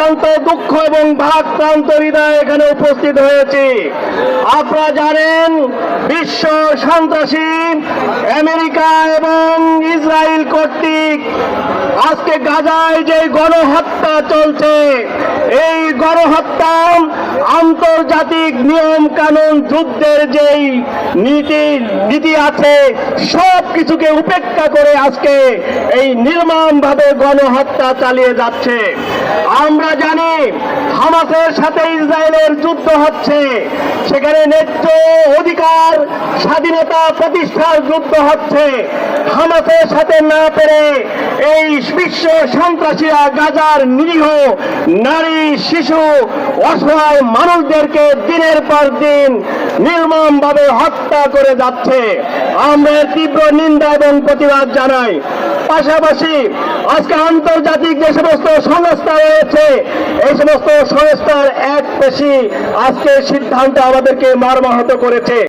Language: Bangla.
অত্যন্ত দুঃখ এবং ভারাক্রান্ত হৃদয় এখানে উপস্থিত হয়েছি। আপনারা জানেন, বিশ্ব সন্ত্রাসী আমেরিকা এবং ইসরায়েল কর্তৃক আজকে গাজায় যে গণহত্যা চলছে, এই গণহত্যা আন্তর্জাতিক নিয়ম কানুন যুদ্ধের যেই নীতি নীতি আছে, সব কিছুকে উপেক্ষা করে আজকে এই নির্মমভাবে গণহত্যা চালিয়ে যাচ্ছে। আমরা জানি হামাসের সাথে ইসরায়েলের যুদ্ধ হচ্ছে, সেখানে ন্যায্য অধিকার, স্বাধীনতা প্রতিষ্ঠার যুদ্ধ হচ্ছে। হামাসের সাথে না পেরে এই বিশ্ব সন্ত্রাসীরা গাজার নিরীহ নারী, শিশু, অসহায় মানুষদেরকে দিনের পর দিন নির্মমভাবে হত্যা করে যাচ্ছে। আমরা তীব্র নিন্দা এবং প্রতিবাদ জানাই। পাশাপাশি আজকে আন্তর্জাতিক যে সমস্ত সংস্থা রয়েছে, এই সমস্ত সংস্থার এক পেশি আজকে সিদ্ধান্ত আমাদেরকে মর্মাহত করেছে।